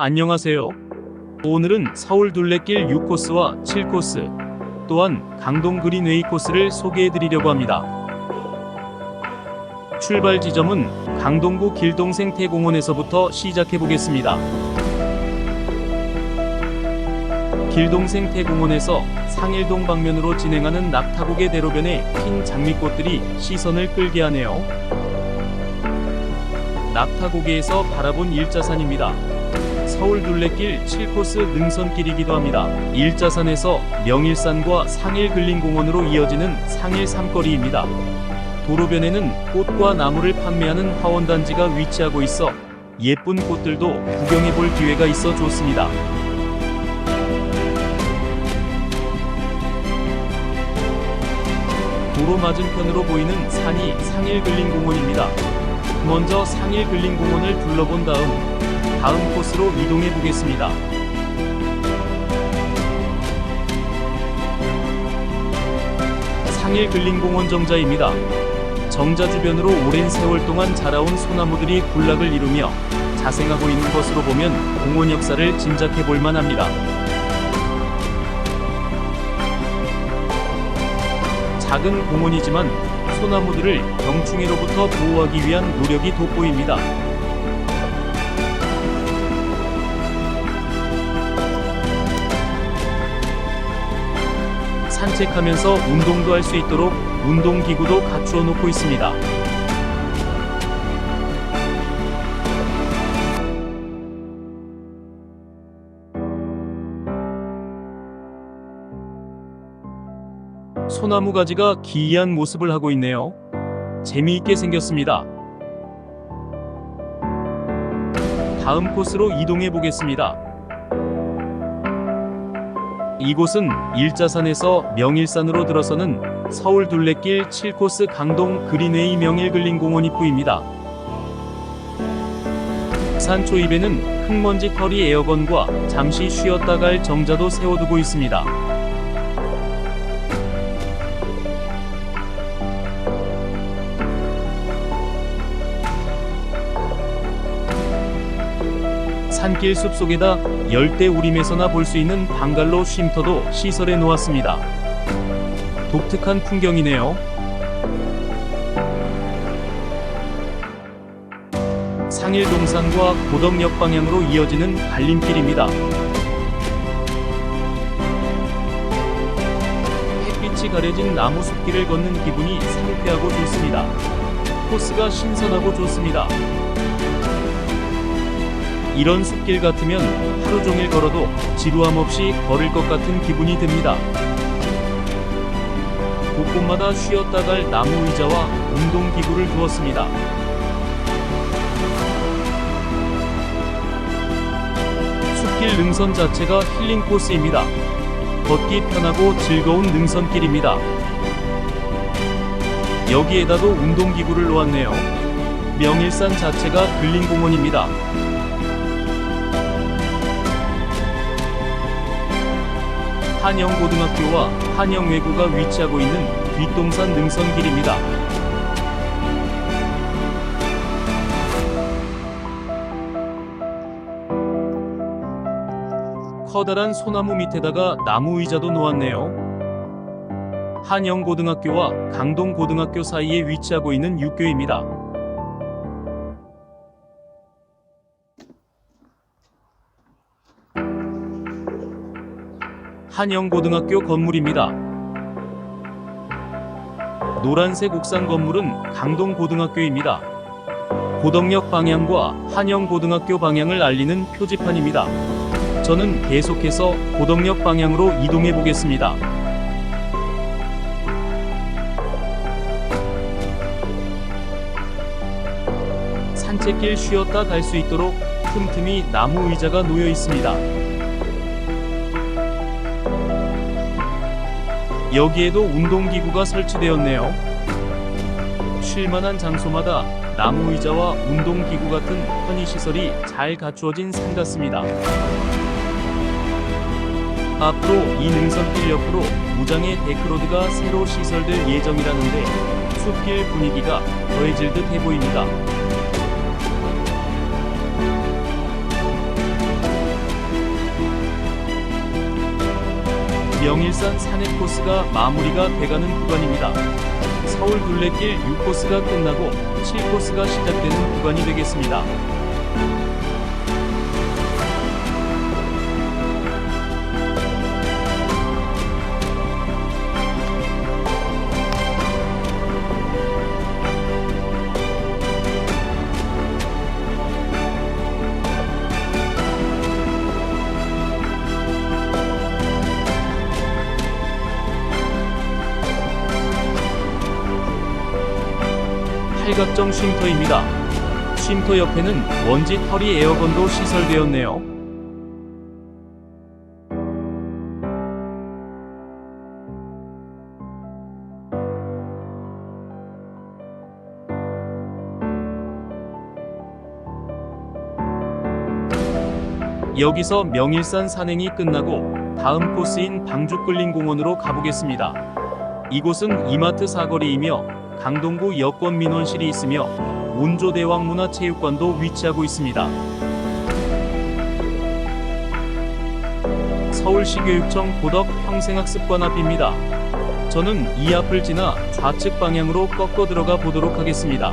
안녕하세요. 오늘은 서울 둘레길 6코스와 7코스, 또한 강동 그린웨이 코스를 소개해 드리려고 합니다. 출발 지점은 강동구 길동 생태공원에서부터 시작해 보겠습니다. 길동 생태공원에서 상일동 방면으로 진행하는 낙타곡의 대로변에 핀 장미꽃들이 시선을 끌게 하네요. 낙타고개에서 바라본 일자산입니다. 서울 둘레길 7코스 능선길이기도 합니다. 일자산에서 명일산과 상일 근린공원으로 이어지는 상일 삼거리입니다. 도로변에는 꽃과 나무를 판매하는 화원단지가 위치하고 있어 예쁜 꽃들도 구경해 볼 기회가 있어 좋습니다. 도로 맞은편으로 보이는 산이 상일 근린공원입니다. 먼저 상일 근린공원을 둘러본 다음 다음 코스로 이동해 보겠습니다. 상일 근린공원 정자입니다. 정자 주변으로 오랜 세월 동안 자라온 소나무들이 군락을 이루며 자생하고 있는 것으로 보면 공원 역사를 짐작해 볼 만합니다. 작은 공원이지만 소나무들을 병충해로부터 보호하기 위한 노력이 돋보입니다. 산책하면서 운동도 할 수 있도록 운동기구도 갖추어 놓고 있습니다. 소나무 가지가 기이한 모습을 하고 있네요. 재미있게 생겼습니다. 다음 코스로 이동해 보겠습니다. 이곳은 일자산에서 명일산으로 들어서는 서울 둘레길 7코스 강동 그린웨이 명일근린공원 입구입니다. 산 초입에는 흙먼지 털이 에어건과 잠시 쉬었다 갈 정자도 세워두고 있습니다. 산길 숲속에다 열대 우림에서나 볼 수 있는 방갈로 쉼터도 시설해 놓았습니다. 독특한 풍경이네요. 상일동산과 고덕역 방향으로 이어지는 갈림길입니다. 햇빛이 가려진 나무 숲길을 걷는 기분이 상쾌하고 좋습니다. 코스가 신선하고 좋습니다. 이런 숲길 같으면 하루 종일 걸어도 지루함 없이 걸을 것 같은 기분이 듭니다. 곳곳마다 쉬었다 갈 나무 의자와 운동기구를 두었습니다. 숲길 능선 자체가 힐링 코스입니다. 걷기 편하고 즐거운 능선길입니다. 여기에다도 운동기구를 놓았네요. 명일산 자체가 근린공원입니다. 한영고등학교와 한영외고가 위치하고 있는 뒷동산 능선길입니다. 커다란 소나무 밑에다가 나무 의자도 놓았네요. 한영고등학교와 강동고등학교 사이에 위치하고 있는 육교입니다. 한영고등학교 건물입니다. 노란색 옥상 건물은 강동고등학교입니다. 고덕역 방향과 한영고등학교 방향을 알리는 표지판입니다. 저는 계속해서 고덕역 방향으로 이동해 보겠습니다. 산책길 쉬었다 갈 수 있도록 틈틈이 나무 의자가 놓여 있습니다. 여기에도 운동기구가 설치되었네요. 쉴만한 장소마다 나무 의자와 운동기구 같은 편의시설이 잘 갖추어진 산 같습니다. 앞으로 이 능선길 옆으로 무장의 데크로드가 새로 시설될 예정이라는데 숲길 분위기가 더해질 듯해 보입니다. 명일산 산행 코스가 마무리가 돼가는 구간입니다. 서울 둘레길 6코스가 끝나고 7코스가 시작되는 구간이 되겠습니다. 팔각정 쉼터입니다. 쉼터 옆에는 먼지 털이 에어건도 시설되었네요. 여기서 명일산 산행이 끝나고 다음 코스인 방죽끌림공원으로 가보겠습니다. 이곳은 이마트 사거리이며 강동구 여권 민원실이 있으며 운조대왕 문화체육관도 위치하고 있습니다. 서울시 교육청 고덕 평생학습관 앞입니다. 저는 이 앞을 지나 좌측 방향으로 꺾어 들어가 보도록 하겠습니다.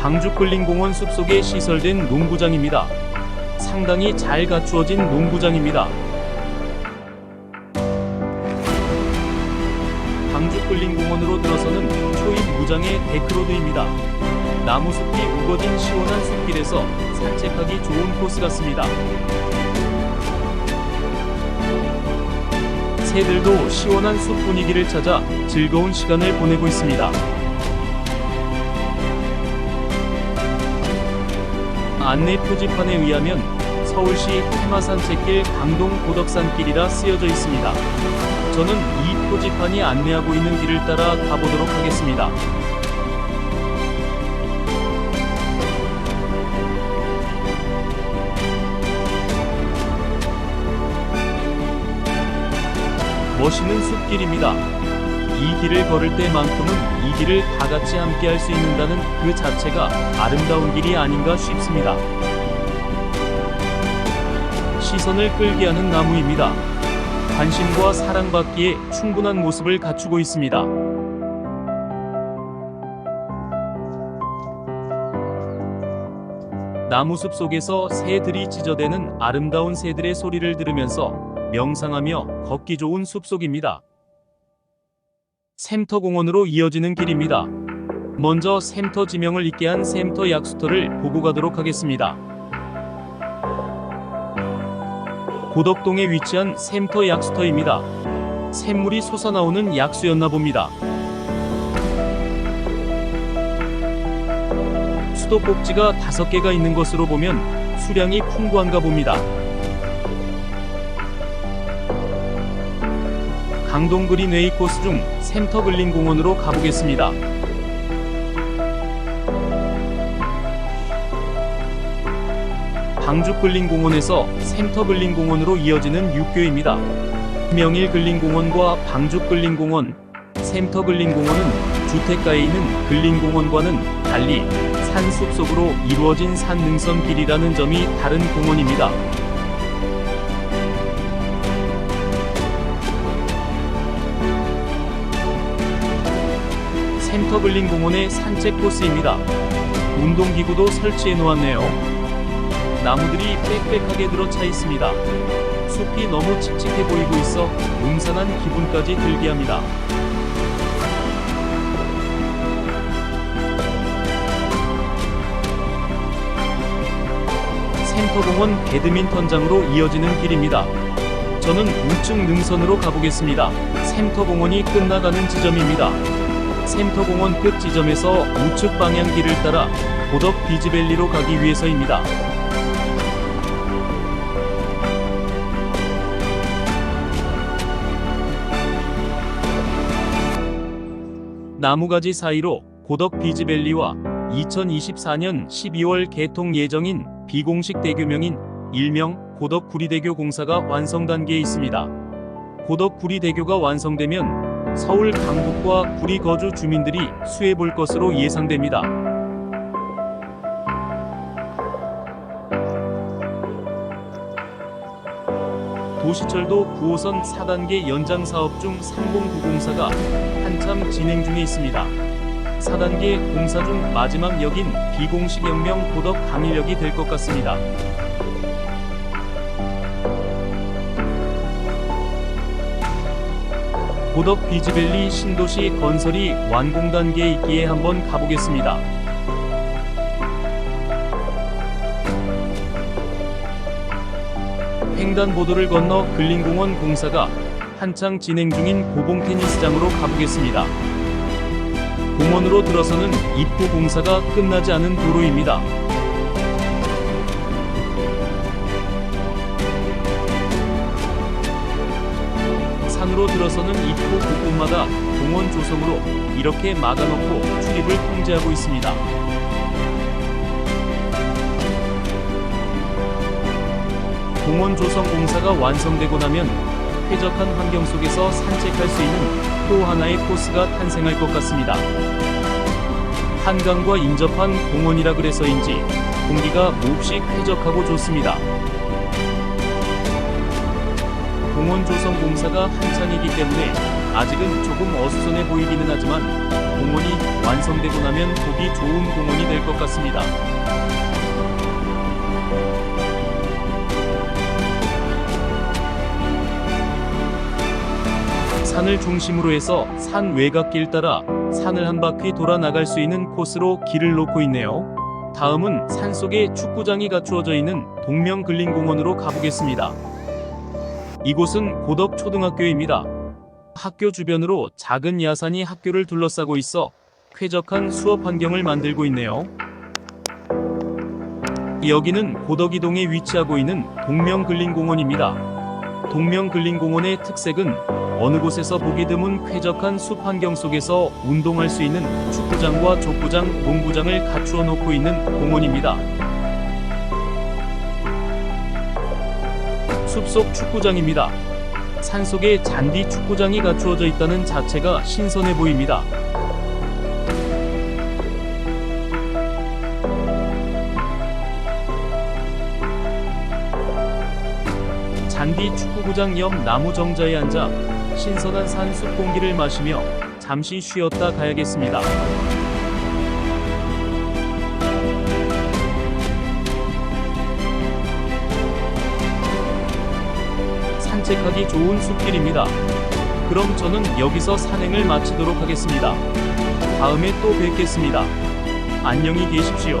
방죽글림공원 숲속에 시설된 농구장입니다. 상당히 잘 갖추어진 농구장입니다. 방죽글림공원으로 들어서는 초입 무장의 데크로드입니다. 나무숲이 우거진 시원한 숲길에서 산책하기 좋은 코스 같습니다. 새들도 시원한 숲 분위기를 찾아 즐거운 시간을 보내고 있습니다. 안내 표지판에 의하면 서울시 테마산책길 강동 고덕산길이라 쓰여져 있습니다. 저는 이 표지판이 안내하고 있는 길을 따라 가보도록 하겠습니다. 멋있는 숲길입니다. 이 길을 걸을 때만큼은 이 길을 다 같이 함께 할 수 있는다는 그 자체가 아름다운 길이 아닌가 싶습니다. 시선을 끌게 하는 나무입니다. 관심과 사랑받기에 충분한 모습을 갖추고 있습니다. 나무 숲 속에서 새들이 짖어대는 아름다운 새들의 소리를 들으면서 명상하며 걷기 좋은 숲속입니다. 샘터 공원으로 이어지는 길입니다. 먼저 샘터 지명을 잇게 한 샘터 약수터를 보고 가도록 하겠습니다. 고덕동에 위치한 샘터 약수터입니다. 샘물이 솟아나오는 약수였나 봅니다. 수도 꼭지가 다섯 개가 있는 것으로 보면 수량이 풍부한가 봅니다. 강동 그린 웨이 코스 중 샘터 글린 공원으로 가보겠습니다. 방죽 글린 공원에서 샘터 글린 공원으로 이어지는 육교입니다. 명일 글린 공원과 방죽 글린 공원, 샘터 글린 공원은 주택가에 있는 글린 공원과는 달리 산숲 속으로 이루어진 산능선 길이라는 점이 다른 공원입니다. 샘터글린 공원의 산책 코스입니다. 운동기구도 설치해 놓았네요. 나무들이 빽빽하게 들어차 있습니다. 숲이 너무 칙칙해 보이고 있어 음산한 기분까지 들게 합니다. 센터공원 배드민턴장으로 이어지는 길입니다. 저는 우측 능선으로 가보겠습니다. 센터공원이 끝나가는 지점입니다. 센터공원 끝 지점에서 우측 방향 길을 따라 고덕 비즈밸리로 가기 위해서입니다. 나무가지 사이로 고덕 비즈밸리와 2024년 12월 개통 예정인 비공식 대교명인 일명 고덕 구리대교 공사가 완성 단계에 있습니다. 고덕 구리대교가 완성되면 서울 강북과 구리 거주 주민들이 수해 볼 것으로 예상됩니다. 도시철도 9호선 4단계 연장 사업 중 3090사가 한참 진행 중에 있습니다. 4단계 공사 중 마지막 역인 비공식 역명 고덕 강일역이 될 것 같습니다. 고덕 비즈밸리 신도시 건설이 완공 단계에 있기에 한번 가보겠습니다. 횡단보도를 건너 근린공원 공사가 한창 진행 중인 고봉 테니스장으로 가보겠습니다. 공원으로 들어서는 입구 공사가 끝나지 않은 도로입니다. 산으로 들어서는 입구 곳곳마다 공원 조성으로 이렇게 막아놓고 출입을 통제하고 있습니다. 공원 조성 공사가 완성되고 나면 쾌적한 환경 속에서 산책할 수 있는 또 하나의 코스가 탄생할 것 같습니다. 한강과 인접한 공원이라 그래서인지 공기가 몹시 쾌적하고 좋습니다. 공원 조성 공사가 한창이기 때문에 아직은 조금 어수선해 보이기는 하지만 공원이 완성되고 나면 보기 좋은 공원이 될 것 같습니다. 산을 중심으로 해서 산 외곽길 따라 산을 한 바퀴 돌아 나갈 수 있는 코스로 길을 놓고 있네요. 다음은 산속에 축구장이 갖추어져 있는 동명 근린공원으로 가보겠습니다. 이곳은 고덕 초등학교입니다. 학교 주변으로 작은 야산이 학교를 둘러싸고 있어 쾌적한 수업 환경을 만들고 있네요. 여기는 고덕이동에 위치하고 있는 동명 근린공원입니다. 동명 근린공원의 특색은 어느 곳에서 보기 드문 쾌적한 숲 환경 속에서 운동할 수 있는 축구장과 족구장, 농구장을 갖추어 놓고 있는 공원입니다. 숲속 축구장입니다. 산속에 잔디 축구장이 갖추어져 있다는 자체가 신선해 보입니다. 잔디 축구구장 옆 나무 정자에 앉아 신선한 산숲 공기를 마시며 잠시 쉬었다 가야겠습니다. 산책하기 좋은 숲길입니다. 그럼 저는 여기서 산행을 마치도록 하겠습니다. 다음에 또 뵙겠습니다. 안녕히 계십시오.